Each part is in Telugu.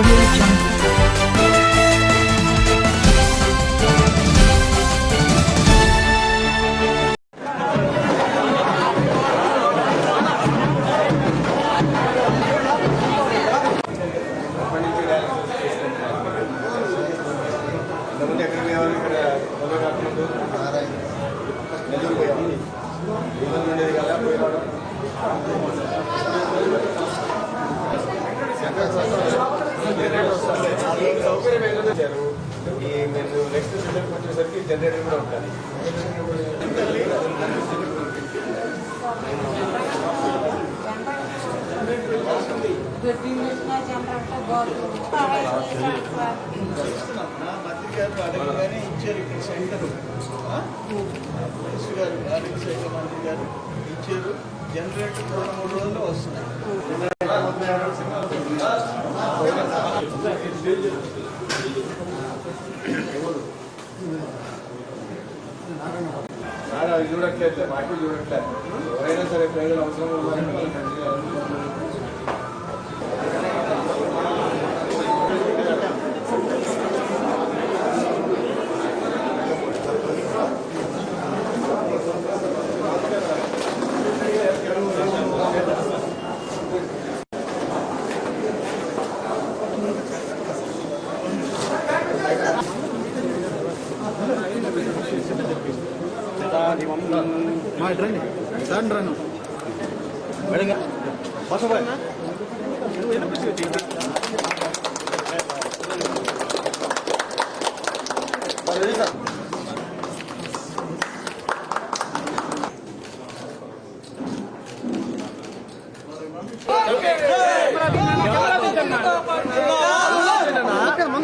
audio jungle. Gracias. ఈ సౌకర్యం ఏంటంటే ఇచ్చారు. ఈ మీరు నెక్స్ట్ సెషన్ వచ్చేసరికి జనరేటర్ కూడా ఉంటుంది ఇచ్చారు ఇక్కడ సెంటర్ గారు ఆరోగ్య శాఖ మంత్రి గారు ఇచ్చారు జనరేటర్ రెండు మూడు రోజుల్లో వస్తుంది చూడట్లేదు. మాకు చూడట్లేదు. ఎవరైనా సరే ప్రజలు అవసరం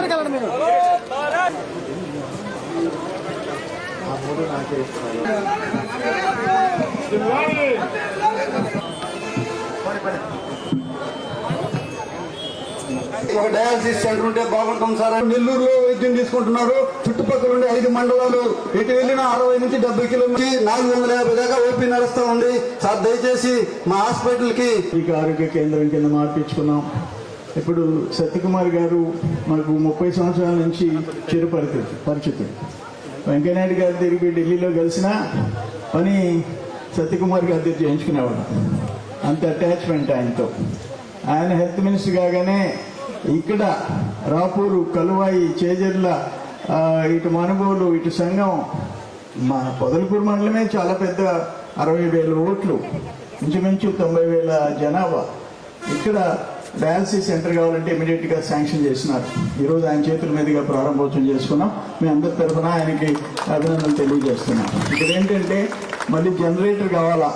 ఉన్నారంటే వాళ్ళు మంచిగా ఒక డయాలసిస్ సెంటర్ ఉంటే బాగుంటాం సార్. నెల్లూరులో వైద్యం తీసుకుంటున్నారు. చుట్టుపక్కల ఉండే ఐదు మండలాలు. ఇటు వెళ్ళిన అరవై నుంచి డెబ్బై కిలోమీటర్ నాలుగు వందల యాభై దాకా ఓపీ నడుస్తూ ఉంది. సార్ దయచేసి మా హాస్పిటల్కి ఆరోగ్య కేంద్రం కింద మార్పించుకున్నాం. ఇప్పుడు సత్యకుమార్ గారు మాకు ముప్పై సంవత్సరాల నుంచి చిరుపరిచి పరిచితుడు. వెంకయ్యనాయుడు గారి తిరిగి ఢిల్లీలో కలిసిన పని సత్యకుమార్ గారి దగ్గర చేయించుకునేవాడు. అంత అటాచ్మెంట్ ఆయనతో. ఆయన హెల్త్ మినిస్టర్ కాగానే ఇక్కడ రాపూరు కలువాయి చేజర్ల ఇటు మనుగోలు ఇటు సంఘం మా పొదలకూరు మండలమే చాలా పెద్ద అరవై వేల ఓట్లు. ఇంచుమించు తొంభై వేల జనాభా. ఇక్కడ డయాలసిస్ సెంటర్ కావాలంటే ఇమీడియట్గా శాంక్షన్ చేసినారు. ఈరోజు ఆయన చేతుల మీదుగా ప్రారంభోత్సవం చేసుకున్నాం. మీ అందరి తరఫున ఆయనకి అభినందనలు తెలియజేస్తున్నాం. ఇక్కడ ఏంటంటే మళ్ళీ జనరేటర్ కావాలా?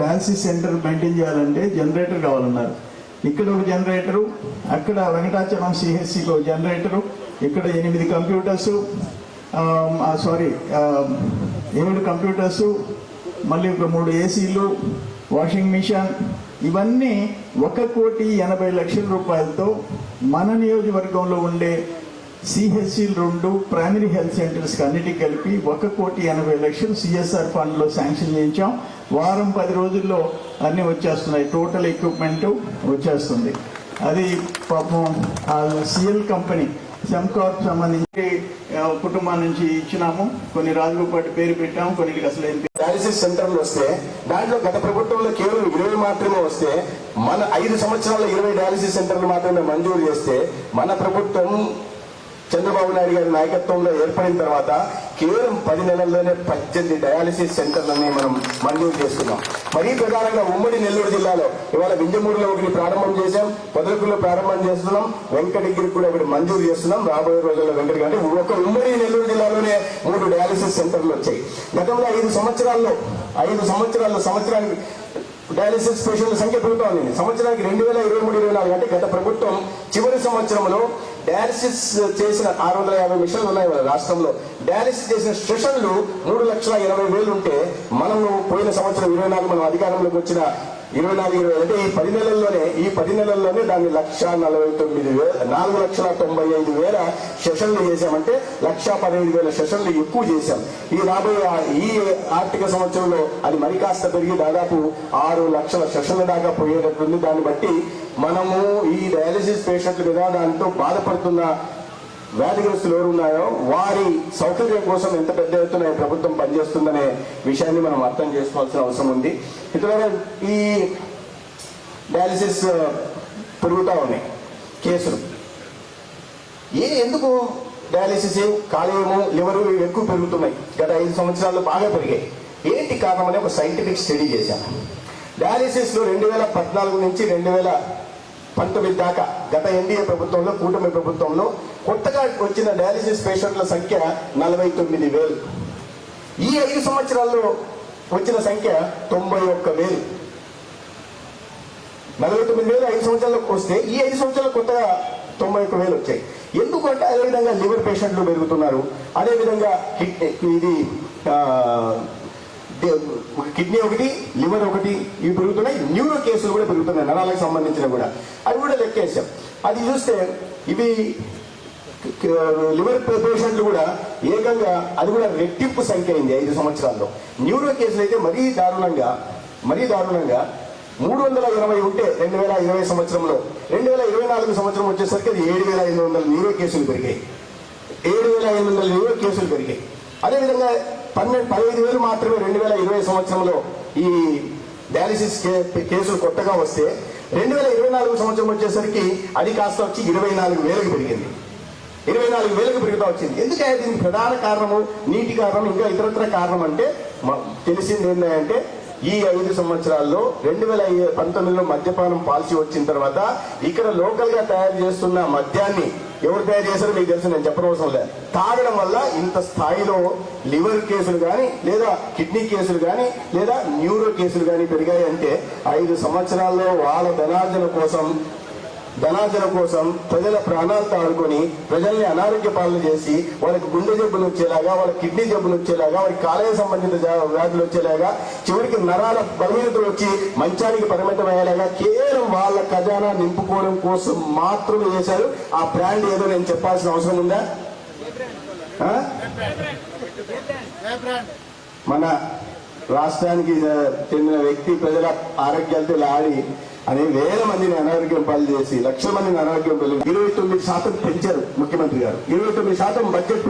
డయాలసిస్ సెంటర్ మెయింటైన్ చేయాలంటే జనరేటర్ కావాలన్నారు. ఇక్కడ ఒక జనరేటరు అక్కడ వెంకటాచలం సిహెచ్సికి ఒక జనరేటరు ఇక్కడ ఎనిమిది కంప్యూటర్స్ సారీ ఏడు కంప్యూటర్స్ మళ్ళీ ఒక మూడు ఏసీలు వాషింగ్ మిషన్ ఇవన్నీ ఒక కోటి ఎనభై లక్షల రూపాయలతో మన నియోజకవర్గంలో ఉండే సిహెచ్సి రెండు ప్రైమరీ హెల్త్ సెంటర్స్ అన్నిటికీ కలిపి ఒక కోటి ఎనభై లక్షలు సిఎస్ఆర్ ఫండ్లో శాంక్షన్ చేయించాం. వారం పది రోజుల్లో అన్ని వచ్చేస్తున్నాయి. టోటల్ ఎక్విప్మెంట్ వచ్చేస్తుంది. అది పాపం ఆ సిఎల్ కంపెనీ సెమ్కార్ప్ సంబంధించి కుటుంబం నుంచి ఇచ్చినాము. కొన్ని రాజగోపాటి పేరు పెట్టాము. కొన్నిటికి అసలు ఏం డయాలసిస్ సెంటర్లు వస్తే దాంట్లో గత ప్రభుత్వంలో కేవలం ఇరవై మాత్రమే వస్తే మన ఐదు సంవత్సరాల ఇరవై డయాలసిస్ సెంటర్లు మాత్రమే మంజూరు చేస్తే మన ప్రభుత్వం చంద్రబాబు నాయుడు గారి నాయకత్వంలో ఏర్పడిన తర్వాత కేవలం పది నెలల్లోనే పద్దెనిమిది డయాలసిస్ సెంటర్లని మనం మంజూరు చేసుకున్నాం. మరీ ప్రధానంగా ఉమ్మడి నెల్లూరు జిల్లాలో ఇవాళ వింజమూరులో ఒకటి ప్రారంభం చేశాం. పొదలకుల్లో ప్రారంభం చేస్తున్నాం. వెంకటగిరి కూడా ఒకటి మంజూరు చేస్తున్నాం. రాబోయే రోజుల్లో వెంకటగిరి అంటే ఒక ఉమ్మడి నెల్లూరు జిల్లాలోనే మూడు డయాలసిస్ సెంటర్లు వచ్చాయి. గతంలో ఐదు సంవత్సరాల్లో ఐదు సంవత్సరాల్లో సంవత్సరానికి డయాలసిస్ పేషెంట్ల సంఖ్య పెరుగుతోంది. సంవత్సరానికి రెండు వేల ఇరవై మూడు ఇరవై నాలుగు అంటే గత ప్రభుత్వం చివరి సంవత్సరంలో డయాలసిస్ చేసిన ఆరు వందల యాభై మిషన్లు ఉన్నాయి మన రాష్ట్రంలో. డయాలసిస్ చేసిన స్టేషన్లు మూడు లక్షల ఇరవై వేలు ఉంటే మనము పోయిన సంవత్సరం ఇరవై నాలుగు మనం అధికారంలోకి వచ్చిన ఇరవై నాలుగు ఇరవై అంటే ఈ పది నెలల్లోనే ఈ పది నెలల్లోనే దాన్ని లక్ష నలభై తొమ్మిది వేల నాలుగు లక్షల తొంభై ఐదు వేల సెషన్లు చేశామంటే లక్ష పదహైదు వేల సెషన్లు ఎక్కువ చేశాం. ఈ రాబోయే ఈ ఆర్థిక సంవత్సరంలో అది మరి కాస్త పెరిగి దాదాపు ఆరు లక్షల సెషన్ల దాకా పోయేటట్టుంది. దాన్ని బట్టి మనము ఈ డయాలసిస్ పేషెంట్ల మీద దాంతో బాధపడుతున్న వ్యాధిగ్రస్తులు ఎవరు ఉన్నాయో వారి సౌకర్యం కోసం ఎంత పెద్ద ఎత్తున ప్రభుత్వం పనిచేస్తుందనే విషయాన్ని మనం అర్థం చేసుకోవాల్సిన అవసరం ఉంది. ఇతర ఈ డయాలసిస్ పెరుగుతూ ఉన్నాయి కేసులు. ఏ ఎందుకు డయాలిసిస్ కాలేయము లివరు ఇవి ఎక్కువ పెరుగుతున్నాయి? గత ఐదు సంవత్సరాలు బాగా పెరిగాయి. ఏంటి కారణం అనే ఒక సైంటిఫిక్ స్టడీ చేశాను. డయాలిసిస్లో రెండు వేల పద్నాలుగు నుంచి రెండు వేల పంతొమ్మిది దాకా గత ఎన్డీఏ ప్రభుత్వంలో కూటమి ప్రభుత్వంలో కొత్తగా వచ్చిన డయాలిసిస్ పేషెంట్ల సంఖ్య నలభై తొమ్మిది వేలు. ఈ ఐదు సంవత్సరాల్లో వచ్చిన సంఖ్య తొంభై ఒక్క వేలు. నలభై తొమ్మిది వేలు ఐదు సంవత్సరాలకు వస్తే ఈ ఐదు సంవత్సరాలు కొత్తగా తొంభై ఒక్క వేలు వచ్చాయి. ఎందుకంటే అదేవిధంగా లివర్ పేషెంట్లు పెరుగుతున్నారు. అదేవిధంగా కిడ్నీ ఇది కిడ్నీ ఒకటి లివర్ ఒకటి ఇవి పెరుగుతున్నాయి. న్యూరో కేసులు కూడా పెరుగుతున్నాయి నరాలకు సంబంధించిన కూడా. అవి కూడా లెక్కేసాం అది చూస్తే ఇవి లివర్ పేషెంట్లు కూడా ఏకంగా అది కూడా రెట్టింపు సంఖ్య అయింది ఐదు సంవత్సరాల్లో. న్యూరో కేసులు అయితే మరీ దారుణంగా మరీ దారుణంగా మూడు వందల ఇరవై ఉంటే రెండు వేల ఇరవై సంవత్సరంలో రెండు వేల ఇరవై నాలుగు సంవత్సరం వచ్చేసరికి అది ఏడు వేల ఐదు వందల న్యూరో కేసులు పెరిగాయి. ఏడు వేల ఐదు వందల న్యూరో కేసులు పెరిగాయి. అదేవిధంగా పన్నెండు పదిహేను వేలు మాత్రమే రెండు వేల ఇరవై సంవత్సరంలో ఈ డయాలిసిస్ కే- కేసులు కొత్తగా వస్తే రెండు వేల ఇరవై నాలుగు సంవత్సరం వచ్చేసరికి అది కాస్త వచ్చి ఇరవై నాలుగు వేలకు పెరిగింది. ఇరవై నాలుగు వేలకు పెరుగుతా వచ్చింది. ఎందుకంటే దీనికి ప్రధాన కారణము నీటి కారణం ఇంకా ఇతరత్ర కారణం అంటే మ- తెలిసింది ఏంటంటే ఈ ఐదు సంవత్సరాల్లో రెండు వేల పంతొమ్మిదిలో మద్యపానం పాలసీ వచ్చిన తర్వాత ఇక్కడ లోకల్గా తయారు చేస్తున్న మద్యాన్ని ఎవరు తయారు చేశారో మీకు తెలుసు నేను చెప్పనవసరం లేదు. తాగడం వల్ల ఇంత స్థాయిలో లివర్ కేసులు కానీ లేదా కిడ్నీ కేసులు కానీ లేదా న్యూరో కేసులు కానీ పెరిగాయి అంటే ఐదు సంవత్సరాల్లో వాళ్ళ ధనార్జన కోసం ధనార్జన కోసం ప్రజల ప్రాణాలతో ఆడుకొని ప్రజల్ని అనారోగ్య పాలన చేసి వాళ్ళకి గుండె జబ్బులు వచ్చేలాగా వాళ్ళ కిడ్నీ జబ్బులు వచ్చేలాగా వాళ్ళకి కాలేయ సంబంధిత వ్యాధులు వచ్చేలాగా చివరికి నరాల బలహీనతలు వచ్చి మంచానికి పరిమితం అయ్యేలాగా కేవలం వాళ్ళ ఖజానా నింపుకోవడం కోసం మాత్రమే చేశారు. ఆ బ్రాండ్ ఏదో నేను చెప్పాల్సిన అవసరం ఉందా? మన రాష్ట్రానికి చెందిన వ్యక్తి ప్రజల ఆరోగ్యాలతో ఆడి అని వేల మందిని అనారోగ్యం పాలు చేసి లక్షల మందిని అనారోగ్యం పాలు ఇరవై తొమ్మిది శాతం పెంచారు ముఖ్యమంత్రి గారు. ఇరవై తొమ్మిది శాతం బడ్జెట్